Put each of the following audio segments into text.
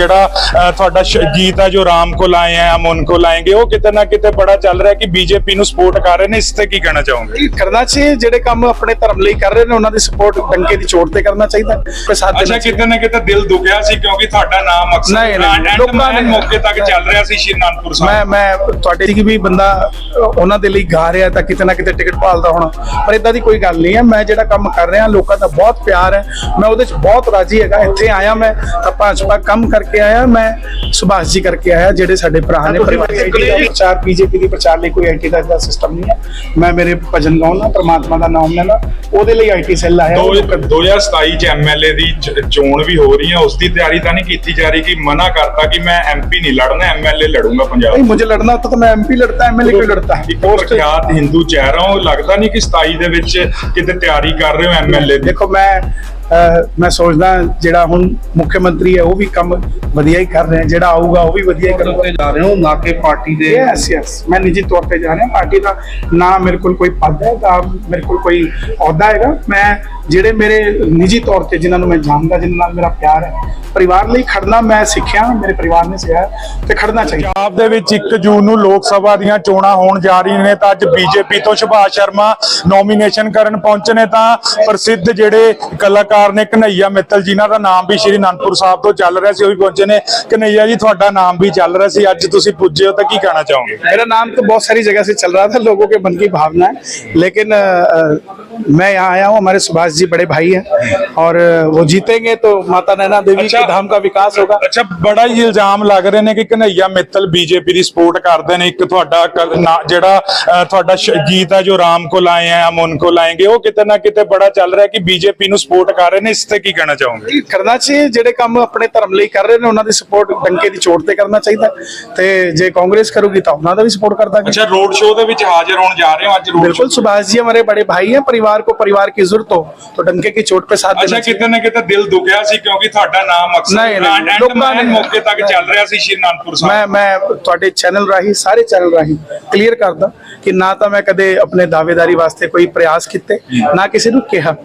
ਜਿਹੜਾ ਤੁਹਾਡਾ ਗੀਤ ਆ ਜੋ ਰਾਮ ਕੋ ਲਾਏ ਆ ਅਮਨ ਕੋ ਲਾਏਗੇ ਉਹ ਕਿਤੇ ਨਾ ਕਿਤੇ ਬੜਾ ਚੱਲ ਰਿਹਾ ਕਿ ਬੀਜੇਪੀ ਨੂੰ ਸਪੋਰਟ ਕਰ ਰਹੇ ਨੇ ਇਸ ਤੇ ਕੀ ਕਹਿਣਾ ਚਾਹੋਗੇ? ਕਰਨਾ ਚਾਹੀਏ ਜਿਹੜੇ ਕੰਮ ਆਪਣੇ ਧਰਮ ਲਈ ਕਰ ਰਹੇ ਨੇ ਉਹਨਾਂ ਦੀ ਸਪੋਰਟ ਡੰਕੇ ਦੀ ਚੋਟ ਤੇ ਕਰਨਾ ਚਾਹੀਦਾ ਤੇ ਸਾਥ ਅੱਛਾ ਕਿਤੇ ਨਾ ਕਿਤੇ ਦਿਲ ਦੁਖਿਆ ਸੀ ਕਿਉਂਕਿ ਤੁਹਾਡਾ ਨਾਮ ਅਕਸਰ ਲੋਕਾਂ ਨੇ ਮੌਕੇ ਤੱਕ ਚੱਲ ਰਿਹਾ ਸੀ ਸ਼੍ਰੀ ਨਾਨਕਪੁਰ ਸਾਹਿਬ। ਮੈਂ ਮੈਂ ਤੁਹਾਡੇ ਕਿ ਵੀ ਬੰਦਾ ਉਹਨਾਂ ਦੇ ਲਈ ਗਾ ਰਿਹਾ ਤਾਂ ਕਿਤੇ ਨਾ ਕਿਤੇ ਟਿਕਟ ਭਾਲਦਾ ਹੋਣਾ ਪਰ ਇਦਾਂ ਦੀ ਕੋਈ ਗੱਲ ਨਹੀਂ ਹੈ। ਮੈਂ ਜਿਹੜਾ ਕੰਮ ਕਰ ਰਿਹਾ ਲੋਕਾਂ ਦਾ ਬਹੁਤ ਪਿਆਰ ਹੈ। ਮੈਂ ਉਹਦੇ 'ਚ ਬਹੁਤ ਰਾਜੀ ਹੈਗਾ ਇੱਥੇ ਆਇਆ ਮੈਂ ਤਾਂ ਭਾਜਪਾ ਕੰਮ ਕਰਕੇ ਕਰਕੇ ਆਇਆ ਮੈਂ ਸੁਭਾਸ਼ ਜੀ ਕਰਕੇ ਆਇਆ ਜਿਹੜੇ ਸਾਡੇ ਭਰਾ ਨੇ ਪਰਿਵਾਰ ਦੇ ਪ੍ਰਚਾਰ ਬੀਜੇਪੀ ਦੀ ਪ੍ਰਚਾਰ ਲਈ ਕੋਈ ਆਈਟੀ ਦਾ ਸਿਸਟਮ ਨਹੀਂ ਹੈ। ਮੈਂ ਮੇਰੇ ਭਜਨ ਗਾਉਣਾ ਪ੍ਰਮਾਤਮਾ ਦਾ ਨਾਮ ਲੈਣਾ ਉਹਦੇ ਲਈ ਆਈਟੀ ਸੈੱਲ ਆਇਆ 2027 ਚ ਐਮਐਲਏ ਦੀ ਚੋਣ ਵੀ ਹੋ ਰਹੀ ਹੈ। ਉਸ ਦੀ ਤਿਆਰੀ ਤਾਂ ਨਹੀਂ ਕੀਤੀ ਜਾ ਰਹੀ ਕਿ ਮਨਾ ਕਰਤਾ ਕਿ ਮੈਂ ਐਮਪੀ ਨਹੀਂ ਲੜਨਾ ਐਮਐਲਏ ਲੜੂੰਗਾ ਪੰਜਾਬ ਨਹੀਂ ਮੈਨੂੰ ਲੜਨਾ ਤਾਂ ਮੈਂ ਐਮਪੀ ਲੜਦਾ ਐਮਐਲਏ ਕਿਉਂ ਲੜਦਾ? ਹੈ ਇੱਕ ਪ੍ਰਖਿਆਤ ਹਿੰਦੂ ਚਿਹਰਾ ਉਹ ਲੱਗਦਾ ਨਹੀਂ ਕਿ 27 ਦੇ ਵਿੱਚ ਕਿਤੇ ਤਿਆਰੀ ਕਰ ਰਹੇ ਹੋ ਐਮਐਲਏ ਦੇਖੋ ਮੈਂ ਮੈਂ ਸੋਚਦਾ ਜਿਹੜਾ ਹੁਣ ਮੁੱਖ ਮੰਤਰੀ ਹੈ ਉਹ ਵੀ ਕੰਮ ਵਧੀਆ ਹੀ ਕਰ ਰਹੇ ਹੈ ਜਿਹੜਾ ਆਊਗਾ ਉਹ ਵੀ ਵਧੀਆ ਹੀ ਕਰੂਗਾ। ਜਾ ਰਹੇ ਹੋ ਨਾ ਕਿ ਪਾਰਟੀ ਦੇ। ਯੈਸ ਯੈਸ ਮੈਂ ਨਿੱਜੀ ਤੌਰ ਤੇ ਜਾ ਰਿਹਾ ਪਾਰਟੀ ਦਾ ਨਾ ਮੇਰੇ ਕੋਲ ਕੋਈ ਪਦ ਹੈ ਨਾ ਮੇਰੇ ਕੋਲ ਕੋਈ ਅਹੁਦਾ ਹੈਗਾ। ਮੈਂ ਜਿਹੜੇ ਮੇਰੇ ਨਿੱਜੀ ਤੌਰ ਤੇ ਜਿਨ੍ਹਾਂ ਨੂੰ ਮੈਂ ਜਾਣਦਾ ਜਿਨ੍ਹਾਂ ਨਾਲ ਮੇਰਾ ਪਿਆਰ ਹੈ ਪਰਿਵਾਰ ਲਈ ਖੜਨਾ ਮੈਂ ਸਿੱਖਿਆ ਮੇਰੇ ਪਰਿਵਾਰ ਨੇ ਸਿਖਾਇਆ ਤੇ ਖੜਨਾ ਚਾਹੀਦਾ। ਪੰਜਾਬ ਦੇ ਵਿੱਚ 1 ਜੂਨ ਨੂੰ ਲੋਕ ਸਭਾ ਦੀਆਂ ਚੋਣਾਂ ਹੋਣ ਜਾ ਰਹੀਆਂ ਨੇ ਤਾਂ ਅੱਜ ਬੀਜੇਪੀ ਤੋਂ ਸੁਭਾਸ਼ ਸ਼ਰਮਾ ਨੋਮੀਨੇਸ਼ਨ ਕਰਨ ਪਹੁੰਚੇ ਨੇ ਤਾਂ ਪ੍ਰਸਿੱਧ ਜਿਹੜੇ ਕਲਾਕਾਰ ਨੇ ਕਨਈਆ ਮਿੱਤਲ ਜਿਨ੍ਹਾਂ ਦਾ ਨਾਮ ਵੀ ਸ਼੍ਰੀ ਅਨੰਦਪੁਰ ਸਾਹਿਬ ਤੋਂ ਚੱਲ ਰਿਹਾ ਸੀ ਉਹ ਵੀ ਪਹੁੰਚੇ ਨੇ ਕਨਈਆ ਜੀ ਤੁਹਾਡਾ ਨਾਮ ਵੀ ਚੱਲ ਰਿਹਾ ਸੀ ਅੱਜ ਤੁਸੀਂ ਪੁੱਜੇ ਹੋ ਤਾਂ ਕੀ ਕਹਿਣਾ ਚਾਹੋਗੇ मेरा नाम तो बहुत सारी जगह से चल रहा था लोगों के मन की भावना है लेकिन अ, अ, मैं यहाँ आया हूँ हमारे सुभाष जी बड़े भाई हैं और वो जीतेंगे तो माता नैना देवी अच्छा, के धाम का विकास होगा। ਅੱਛਾ ਬੜਾ ਹੀ ਇਲਜ਼ਾਮ ਲੱਗ ਰਹੇ ਨੇ ਕਿ ਕਨਈਆ ਮਿੱਤਲ ਬੀਜੇਪੀ ਦੀ ਸਪੋਰਟ ਕਰਦੇ ਨੇ ਇੱਕ ਤੁਹਾਡਾ ਕ- ਨਾ- ਜਿਹੜਾ ਅ, ਤੁਹਾਡਾ ਸ਼- ਗੀਤ ਹੈ ਜੋ ਰਾਮ ਕੋ ਲਾਏ ਹੈ ਅਮਨ ਕੋ ਲਾਏਗੇ ਉਹ ਕਿਤੇ ਨਾ ਕਿਤੇ ਬੜਾ ਚੱਲ ਰਿਹਾ ਕਿ ਬੀਜੇਪੀ ਨੂੰ ਸਪੋਰਟ ਕਰ ਰਹੇ ਨੇ ਇਸ ਤੇ ਕੀ ਕਹਿਣਾ ਚਾਹੋਗੇ ਇਹ ਕਰਨਾ ਚਾਹੀਏ ਜਿਹੜੇ ਕੰਮ ਆਪਣੇ ਧਰਮ ਲਈ ਕਰ ਰਹੇ ਨੇ ਉਹਨਾਂ ਦੀ ਸਪੋਰਟ ਡੰਕੇ ਦੀ ਚੋਟ ਤੇ ਕਰਨਾ ਚਾਹੀਦਾ ਤੇ ਜੇ ਕਾਂਗਰਸ ਕਰੂਗੀ ਤਾਂ ਉਹਨਾਂ ਦਾ ਵੀ ਸਪੋਰਟ ਕਰ ਦਾਂਗੇ ਰੋਡ ਹਾਜ਼ਰ ਹੋਣ ਜਾ ਰਹੇ ਹੋ ਅੱਜ ਬਿल्कुल सुभाष जी हमारे बड़े भाई हैं परिवार को परिवार की जरूरत हो तो डंके की चोट पे साथ ਅੱਛਾ देना चाहिए ਕਿਤੇ ਨਾ ਕਿਤੇ ਦਿਲ ਦੁਖਿਆ ਸੀ ਕਿਉਂਕਿ ਤੁਹਾਡਾ ਨਾਮ ਅਕਸਰ ਨਹੀਂ, ਨਹੀਂ, ਐਂਡ ਲੋਕਾਂ ਨੇ- ਮੌਕੇ ਤੱਕ ਚੱਲ ਰਿਹਾ ਸੀ ਸ਼੍ਰੀ ਅਨੰਦਪੁਰ ਸਾਹਿਬ ਮੈਂ ਮੈਂ ਤੁਹਾਡੇ ਚੈਨਲ ਰਾਹੀਂ ਸਾਰੇ ਚੈਨਲ ਰਾਹੀਂ ਕਲੀਅਰ ਕਰਦਾ ਕਿ ਨਾ ਤਾਂ ਮੈਂ ਕਦੇ ਆਪਣੇ ਦਾਅਵੇਦਾਰੀ ਵਾਸਤੇ ਕੋਈ ਪ੍ਰਯਾਸ ਕੀਤੇ ਨਾ ਕਿਸੇ ਨੂੰ ਕਿਹਾ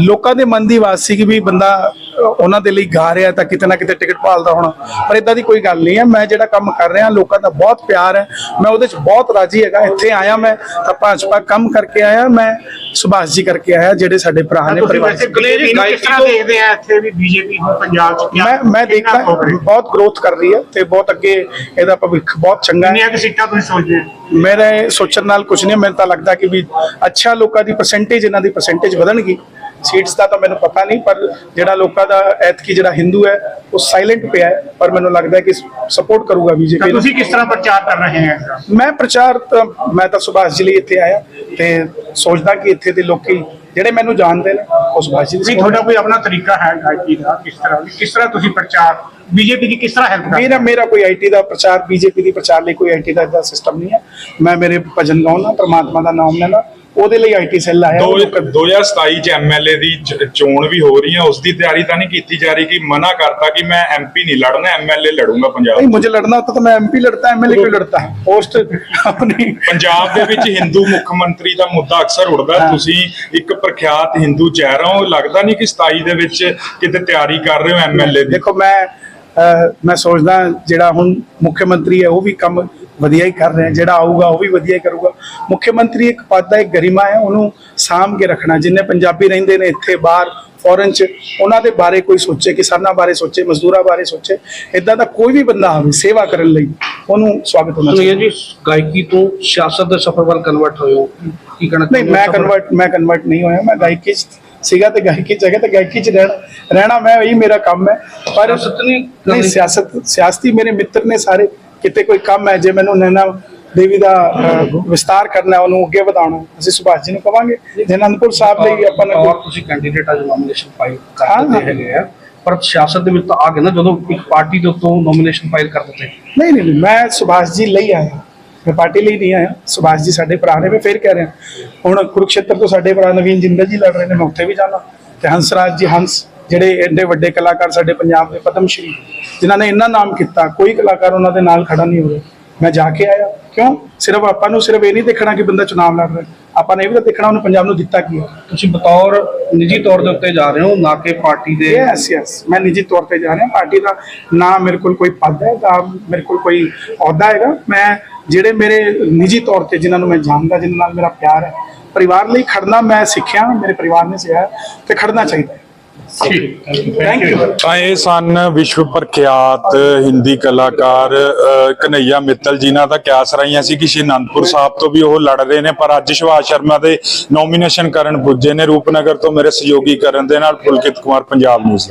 ਲੋਕਾਂ ਦੇ ਮਨ ਦੀ ਆਵਾਜ਼ ਸੀ ਕਿ ਵੀ ਬੰਦਾ ਅ, ਉਹਨਾਂ ਦੇ ਲਈ ਗਾ ਰਿਹਾ ਤਾਂ ਕਿਤੇ ਨਾ ਕਿਤੇ ਟਿਕਟ ਭਾਲਦਾ ਹੋਣਾ। ਪਰ ਇਦਾਂ ਦੀ ਕੋਈ ਗੱਲ ਨਹੀਂ ਹੈ। ਮੈਂ ਜਿਹੜਾ ਕੰਮ ਕਰ ਰਿਹਾ ਲੋਕਾਂ ਦਾ ਬਹੁਤ ਪਿਆਰ ਹੈ। ਮੈਂ ਉਹਦੇ ਚ ਬਹੁਤ ਰਾਜੀ ਹੈਗਾ। ਇੱਥੇ ਆਇਆ ਮੈਂ ਤਾਂ ਭਾਜਪਾ ਕੰਮ ਕਰਕੇ ਆਇਆ। ਮੈਂ ਸੁਭਾਸ਼ ਜੀ ਕਰਕੇ ਆਇਆ ਜਿਹੜੇ ਸਾਡੇ ਭਰਾ ਨੇ ਪਰਿਵਾਰ ਤਰ੍ਹਾਂ ਦੇਖਦੇ ਆ ਇੱਥੇ ਵੀ ਬੀਜੇਪੀ ਪੰਜਾਬ ਚ ਮੈਂ ਮੈਂ ਦੇਖਦਾ? ਬਹੁਤ ਗਰੋਥ ਕਰ ਰਹੀ ਹੈ ਤੇ ਬਹੁਤ ਅੱਗੇ ਇਹਦਾ ਭਵਿੱਖ ਬਹੁਤ ਚੰਗਾ ਹੈ। ਕਿੰਨੀਆਂ ਕੁ ਸੀਟਾਂ ਤੁਸੀਂ ਸੋਚਦੇ ਹੋ? ਮੇਰੇ ਸੋਚਣ ਨਾਲ ਕੁਝ ਨਹੀਂ ਮੈਨੂੰ ਤਾਂ ਲੱਗਦਾ ਕਿ ਵੀ ਅੱਛਾ ਲੋਕਾਂ ਦੀ ਪਰਸੈਂਟੇਜ ਇਹਨਾਂ ਦੀ ਪਰਸੈਂਟੇਜ ਵਧਣਗੀ। ਸੀਟਸ ਦਾ ਤਾਂ ਮੈਨੂੰ ਪਤਾ ਨਹੀਂ ਪਰ ਜਿਹੜਾ ਲੋਕਾਂ ਦਾ ਐਤਕੀ ਜਿਹੜਾ ਹਿੰਦੂ ਹੈ ਉਹ ਸਾਇਲੈਂਟ ਪਿਆ ਹੈ ਪਰ ਮੈਨੂੰ ਲੱਗਦਾ ਹੈ ਕਿ ਸਪੋਰਟ ਕਰੂਗਾ ਬੀਜੇਪੀ ਤੁਸੀਂ ਕਿਸ ਤਰ੍ਹਾਂ ਪ੍ਰਚਾਰ ਕਰ ਰਹੇ ਹੋ? ਮੈਂ ਪ੍ਰਚਾਰ ਮੈਂ ਤਾਂ ਸੁਭਾਸ਼ ਜੀ ਲਈ ਇੱਥੇ ਆਇਆ ਤੇ ਸੋਚਦਾ ਕਿ ਇੱਥੇ ਦੇ ਲੋਕੀ ਜਿਹੜੇ ਮੈਨੂੰ ਜਾਣਦੇ ਨੇ ਉਹ ਸੁਭਾਸ਼ ਜੀ ਦੀ ਤੁਹਾਡਾ ਕੋਈ ਆਪਣਾ ਤਰੀਕਾ ਹੈ ਗਾਇਕੀ ਦਾ ਕਿਸ ਤਰ੍ਹਾਂ? ਕਿਸ ਤਰ੍ਹਾਂ ਤੁਸੀਂ ਪ੍ਰਚਾਰ ਬੀਜੇਪੀ ਦੀ ਕਿਸ ਤਰ੍ਹਾਂ ਹੈਲਪ ਕਰਦੇ ਮੇਰਾ ਮੇਰਾ ਕੋਈ ਆਈਟੀ ਦਾ ਪ੍ਰਚਾਰ ਬੀਜੇਪੀ ਦੀ ਪ੍ਰਚਾਰ ਲਈ ਕੋਈ ਆਈਟੀ ਦਾ ਸਿਸਟਮ ਨਹੀਂ ਹੈ। ਮੈਂ ਮੇਰੇ ਭਜਨ ਗਾਉਣਾ ਪ੍ਰਮਾਤਮਾ ਦਾ ਨਾਮ ਲੈਣਾ ਉਹਦੇ ਲਈ ਆਈਟੀ ਸੈੱਲ ਆਇਆ ਉਹ ਲੋਕਾਂ- 2027 ਚ ਐਮਐਲਏ ਦੀ ਚ- ਚੋਣ ਵੀ ਹੋ ਰਹੀ ਹੈ ਉਸ ਦੀ ਤਿਆਰੀ ਤਾਂ ਨਹੀਂ ਕੀਤੀ ਜਾ ਰਹੀ ਕਿ ਮਨਾ ਕਰਤਾ ਕਿ ਮੈਂ ਐਮਪੀ ਨਹੀਂ ਲੜਨਾ ਐਮਐਲਏ ਲੜੂੰਗਾ ਪੰਜਾਬ नहीं मुझे लड़ना होता तो मैं एमपी लड़ता एमएलए क्यों लड़ता है पोस्ट अपनी ਪੰਜਾਬ ਦੇ ਵਿੱਚ ਹਿੰਦੂ ਮੁੱਖ ਮੰਤਰੀ ਦਾ ਮੁੱਦਾ ਅਕਸਰ ਉੱਠਦਾ ਹਾਂ। ਤੁਸੀਂ ਇੱਕ ਪ੍ਰਖਿਆਤ ਹਿੰਦੂ ਚਿਹਰਾ ਹੋ ਲੱਗਦਾ ਨਹੀਂ ਕਿ 27 ਦੇ ਵਿੱਚ ਕਿਤੇ ਤਿਆਰੀ ਕਰ ਰਹੇ ਹੋ ਐਮਐਲਏ ਦੀ देखो मैं ਅਹ, ਮੈਂ ਸੋਚਦਾ ਜਿਹੜਾ ਹੁਣ ਮੁੱਖ ਮੰਤਰੀ ਹੈ ਉਹ ਵੀ ਕੰਮ ਵਧੀਆ ਹੀ ਕਰ ਰਹੇ ਹੈ ਜਿਹੜਾ ਆਊਗਾ ਉਹ ਵੀ ਵਧੀਆ ਹੀ ਕਰੂਗਾ। ਮੁੱਖ ਮੰਤਰੀ ਇੱਕ ਪਦ ਦਾ ਇੱਕ ਗਰਿਮਾ ਹੈ ਉਹਨੂੰ ਸਾਂਭ ਕੇ ਰੱਖਣਾ। ਜਿੰਨੇ ਪੰਜਾਬੀ ਰਹਿੰਦੇ ਨੇ ਇੱਥੇ ਬਾਹਰ ਫੋਰਨ ਚ ਉਹਨਾਂ ਦੇ ਬਾਰੇ ਕੋਈ ਸੋਚੇ ਕਿਸਾਨਾਂ ਬਾਰੇ ਸੋਚੇ ਮਜ਼ਦੂਰਾਂ ਬਾਰੇ ਸੋਚੇ ਇਦਾਂ ਦਾ ਕੋਈ ਵੀ ਬੰਦਾ ਆਵੇ ਸੇਵਾ ਕਰਨ ਲਈ ਉਹਨੂੰ ਸਵਾਗਤ ਹੋਣਾ ਚਾਹੀਦਾ। ਜੀ ਗਾਇਕੀ ਤੋਂ ਸਿਆਸਤ ਦੇ ਸਫਰ ਵੱਲ ਕਨਵਰਟ ਹੋਏ ਹੋ। ਕੀ ਕਹਿਣਾ ਨਹੀਂ ਮੈਂ ਕਨਵਰਟ ਮੈਂ ਕਨਵਰਟ ਨਹੀਂ ਹੋਇਆ। ਮੈਂ ਗਾਇਕੀ 'ਚ ਸੀਗਾ ਤੇ ਗਾਇਕੀ 'ਚ ਜਗ੍ਹਾ ਤੇ ਗਾਇਕੀ 'ਚ ਰਹਿਣਾ ਰਹਿਣਾ ਮੈਂ ਇਹੀ ਮੇਰਾ ਕੰਮ ਹੈ। ਪਰ ਨਹੀਂ। ਸਿਆਸਤ ਸਿਆਸਤੀ ਮੇਰੇ ਮਿੱਤਰ ਨੇ ਸਾਰੇ ਕਿਤੇ ਕੋਈ ਕੰਮ ਹੈ ਜੇ ਮੈਨੂੰ ਨੈਣਾ ਦੇਵੀ ਦਾ ਵਿਸਤਾਰ ਕਰਨਾ ਹੈ, ਉਹਨੂੰ ਅੱਗੇ ਵਧਾਉਣਾ ਅਸੀਂ ਸੁਭਾਸ਼ ਜੀ ਨੂੰ ਕਵਾਂਗੇ ਜੇ ਅਨੰਦਪੁਰ ਸਾਹਿਬ ਲਈ ਆਪਾਂ ਨੇ ਤੁਸੀਂ ਕੈਂਡੀਡੇਟ ਅੱਜ ਨੋਮੀਨੇਸ਼ਨ ਫਾਈਲ ਕਰ ਹਾਂ, ਦਿੱਤੇ ਹੈਗੇ ਆ ਪਰ ਸਿਆਸਤ ਦੇ ਵਿੱਚ ਤਾਂ ਆ ਗਏ ਨਾ ਜਦੋਂ ਇੱਕ ਪਾਰਟੀ ਦੇ ਉੱਤੋਂ ਨੋਮੀਨੇਸ਼ਨ ਫਾਈਲ ਕਰ ਦਿੱਤੇ। ਨਹੀਂ ਨਹੀਂ ਨਹੀਂ, ਮੈਂ ਸੁਭਾਸ਼ ਜੀ ਲਈ ਆਇਆ ਮੈਂ ਪਾਰਟੀ ਲਈ ਨਹੀਂ ਆਇਆ ਸੁਭਾਸ਼ ਜੀ ਸਾਡੇ ਭਰਾ ਨੇ ਮੈਂ ਫੇਰ ਕਹਿ ਰਿਹਾ। ਹੁਣ ਕੁਰੂਕਸ਼ੇਤਰ ਤੋਂ ਸਾਡੇ ਭਰਾ ਨਵੀਨ ਜਿੰਦਲ ਜੀ ਲੜ ਰਹੇ ਨੇ ਮੈਂ ਉੱਥੇ ਵੀ ਜਾਣਾ। ਤੇ ਹੰਸਰਾਜ ਜੀ ਹੰਸ ਜਿਹੜੇ ਐਡੇ ਵੱਡੇ ਕਲਾਕਾਰ ਸਾਡੇ ਪੰਜਾਬ ਦੇ ਪਦਮ ਸ਼੍ਰੀ ਜਿਨ੍ਹਾਂ ਨੇ ਇੰਨਾ ਨਾਮ ਕੀਤਾ ਕੋਈ ਕਲਾਕਾਰ ਉਹਨਾਂ ਦੇ ਨਾਲ ਖੜਾ ਨਹੀਂ ਹੋ ਰਿਹਾ ਮੈਂ ਜਾ ਕੇ ਆਇਆ। ਕਿਉਂ? ਸਿਰਫ ਆਪਾਂ ਨੂੰ ਸਿਰਫ ਇਹ ਨਹੀਂ ਦੇਖਣਾ ਕਿ ਬੰਦਾ ਚੁਣਾਵ ਲੜ ਰਿਹਾ। ਆਪਾਂ ਨੇ ਇਹ ਵੀ ਤਾਂ ਦੇਖਣਾ ਉਹਨੇ ਪੰਜਾਬ ਨੂੰ ਦਿੱਤਾ ਕੀ ਹੈ। ਤੁਸੀਂ ਬਤੌਰ ਨਿੱਜੀ ਤੌਰ ਦੇ ਉੱਤੇ ਜਾ ਰਹੇ ਹੋ ਨਾ ਕਿ ਪਾਰਟੀ ਦੇ? ਯੈਸ ਯੈਸ ਮੈਂ ਨਿੱਜੀ ਤੌਰ ਤੇ ਜਾ ਰਿਹਾ। ਪਾਰਟੀ ਦਾ ਨਾ ਮੇਰੇ ਕੋਲ ਕੋਈ ਪਦ ਹੈ ਨਾ ਮੇਰੇ ਕੋਲ ਕੋਈ ਅਹੁਦਾ ਹੈਗਾ। ਮੈਂ ਜਿਹੜੇ ਮੇਰੇ ਨਿੱਜੀ ਤੌਰ ਤੇ ਜਿਨ੍ਹਾਂ ਨੂੰ ਮੈਂ ਜਾਣਦਾ ਜਿਨ੍ਹਾਂ ਨਾਲ ਮੇਰਾ ਪਿਆਰ ਹੈ ਪਰਿਵਾਰ ਲਈ ਖੜਨਾ ਮੈਂ ਸਿੱਖਿਆ ਮੇਰੇ ਪਰਿਵਾਰ ਨੇ ਸਿਖਾਇਆ ਤੇ ਖੜਨਾ ਚਾਹੀਦਾ ਥੈਂਕ ਯੂ ਤਾਂ ਇਹ ਸਨ ਵਿਸ਼ਵ ਪ੍ਰਖਿਆਤ ਹਿੰਦੀ ਕਲਾਕਾਰ ਕਨਈਆ ਮਿੱਤਲ ਜਿਨ੍ਹਾਂ ਦਾ ਕਿਆਸ ਰਹੀਆਂ ਸੀ ਕਿ ਸ਼੍ਰੀ ਅਨੰਦਪੁਰ ਸਾਹਿਬ ਤੋਂ ਵੀ ਉਹ ਲੜ ਰਹੇ ਨੇ ਪਰ ਅੱਜ ਸੁਭਾਸ਼ ਸ਼ਰਮਾ ਦੇ ਨੋਮੀਨੇਸ਼ਨ ਕਰਨ ਪੁੱਜੇ ਨੇ ਰੂਪਨਗਰ ਤੋਂ ਮੇਰੇ ਸਹਿਯੋਗੀ ਕਰਨ ਦੇ ਨਾਲ ਪੁਲਕਿਤ ਕੁਮਾਰ ਪੰਜਾਬ ਨਿਊਜ਼